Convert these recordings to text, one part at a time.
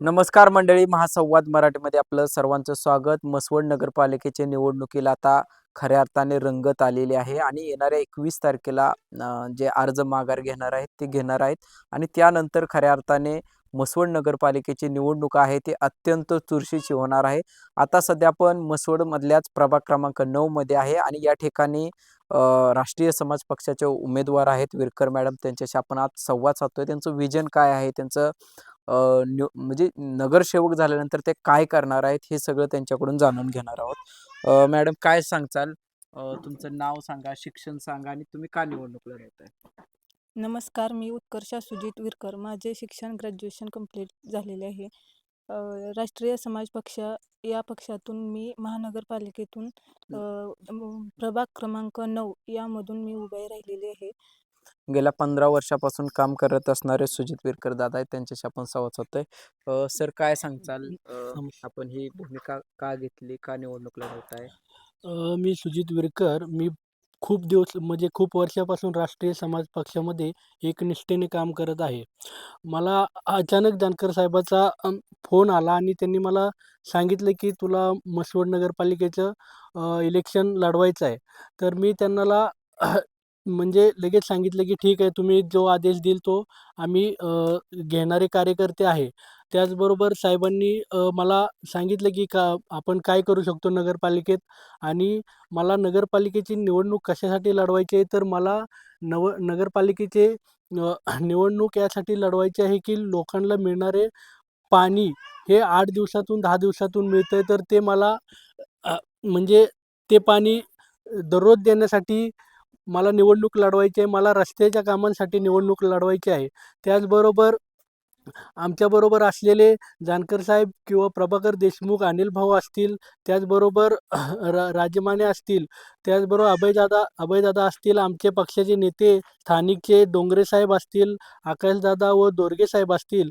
नमस्कार मंडळी महासंवाद मराठीमध्ये आपलं सर्वांचं स्वागत. मसवड नगरपालिकेच्या निवडणुकीला आता खऱ्या अर्थाने रंगत आलेली आहे आणि येणाऱ्या एकवीस तारखेला जे अर्ज माघार घेणार आहेत ते घेणार आहेत. आणि त्यानंतर खऱ्या अर्थाने मसवड नगरपालिकेची निवडणूक आहे ती अत्यंत चुरशीची होणार आहे. आता सध्या आपण मसवडमधल्याच प्रभाग क्रमांक नऊमध्ये आहे आणि या ठिकाणी राष्ट्रीय समाज पक्षाचे उमेदवार आहेत. विरकर मॅडम त्यांच्याशी आपण आज संवाद साधतोय. त्यांचं विजन काय आहे? त्यांचं म्हणजे नगरसेवक झाल्यानंतर ते काय करणार आहेत हे सगळं त्यांच्याकडून जाणून घेणार आहोत. मॅडम काय सांगचाल तुमचं नाव सांगा शिक्षण सांगा आणि तुम्ही का निवडणूक लढवत आहे नमस्कार मी उत्कर्षा सुजित विरकर. माझे शिक्षण ग्रॅज्युएशन कंप्लीट झालेले आहे. राष्ट्रीय समाज पक्ष या पक्षातून मी महानगरपालिकेतून प्रभाग क्रमांक नऊ यामधून मी उभे राहिलेले आहे. गेल्या पंधरा वर्षापासून काम करत असणारे सुजित विरकर दादा आहेत त्यांच्याशी आपण संवाद साधतोय. सर काय सांगचाल आपण ही भूमिका का घेतली का निवडणूक लढवत आहे मी सुजित विरकर मी खूप दिवस म्हणजे खूप वर्षापासून राष्ट्रीय समाज पक्षामध्ये एक निष्ठेने काम करत आहे. मला अचानक जानकर साहेबाचा फोन आला आणि त्यांनी मला सांगितलं की तुला मसवड नगरपालिकेचं इलेक्शन लढवायचं आहे तर मी त्यांना म्हणजे लगेच सांगितलं की ठीक आहे तुम्ही जो आदेश देईल तो आम्ही घेणारे कार्यकर्ते आहे. त्याचबरोबर साहेबांनी मला सांगितलं की का आपण काय करू शकतो नगरपालिकेत आणि मला नगरपालिकेची निवडणूक कशासाठी लढवायची आहे? तर मला नव नगरपालिकेचे निवडणूक यासाठी लढवायची आहे की लोकांना मिळणारे पाणी हे आठ दिवसातून दहा दिवसातून मिळतं आहे तर ते मला म्हणजे ते पाणी दररोज देण्यासाठी मला निवडणूक लढवायची आहे मला रस्त्याच्या कामांसाठी निवडणूक लढवायची आहे. त्याचबरोबर आमच्याबरोबर असलेले जानकर साहेब किंवा प्रभाकर देशमुख अनिल भाऊ असतील त्याचबरोबर रा राजमाने असतील त्याचबरोबर अभयदादा अभयदादा असतील आमचे पक्षाचे नेते स्थानिकचे डोंगरे साहेब असतील आकाशदादा व दोरगे साहेब असतील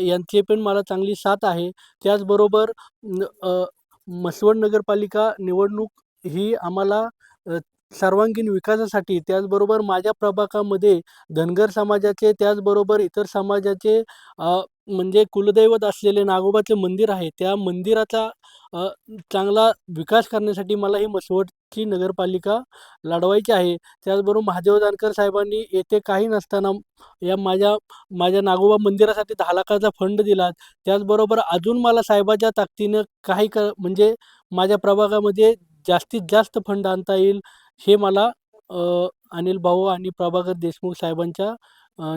यांचे पण मला चांगली साथ आहे. त्याचबरोबर न- मसवड नगरपालिका निवडणूक ही आम्हाला सर्वांगीण विकासासाठी त्याचबरोबर माझ्या प्रभागामध्ये धनगर समाजाचे त्याचबरोबर इतर समाजाचे म्हणजे कुलदैवत असलेले नागोबाचे मंदिर आहे. त्या मंदिराचा चांगला विकास करण्यासाठी मला ही मसवडची नगरपालिका लढवायची आहे. त्याचबरोबर महादेव जानकर साहेबांनी येथे काही नसताना या माझ्या माझ्या नागोबा मंदिरासाठी दहा लाखाचा फंड दिला. त्याचबरोबर अजून मला साहेबाच्या ताकदीनं काही क म्हणजे माझ्या प्रभागामध्ये जास्तीत जास्त फंड आणता येईल हे मला अनिल भाऊ आणि प्रभाकर देशमुख साहेबांच्या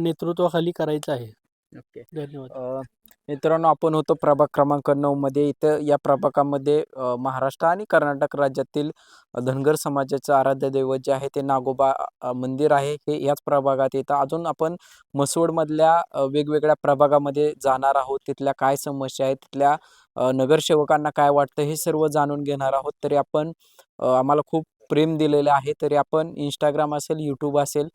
नेतृत्वाखाली करायचं आहे. ओके. धन्यवाद. मित्रांनो आपण होतो प्रभाग क्रमांक नऊ मध्ये. इथं या प्रभागामध्ये महाराष्ट्र आणि कर्नाटक राज्यातील धनगर समाजाचं आराध्य दैवत जे आहे ते नागोबा मंदिर आहे. हे याच प्रभागात येतं. अजून आपण मसवडमधल्या वेगवेगळ्या प्रभागामध्ये जाणार आहोत. तिथल्या काय समस्या आहेत? तिथल्या नगरसेवकांना काय वाटतं हे सर्व जाणून घेणार आहोत. तरी आपण आम्हाला खूप प्रेम दिलेलं आहे. तरी आपण इंस्टाग्राम असेल यूट्यूब असेल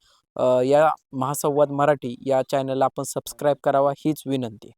या महासंवाद मराठी या चॅनलला आपण सबस्क्राईब करावा हीच विनंती.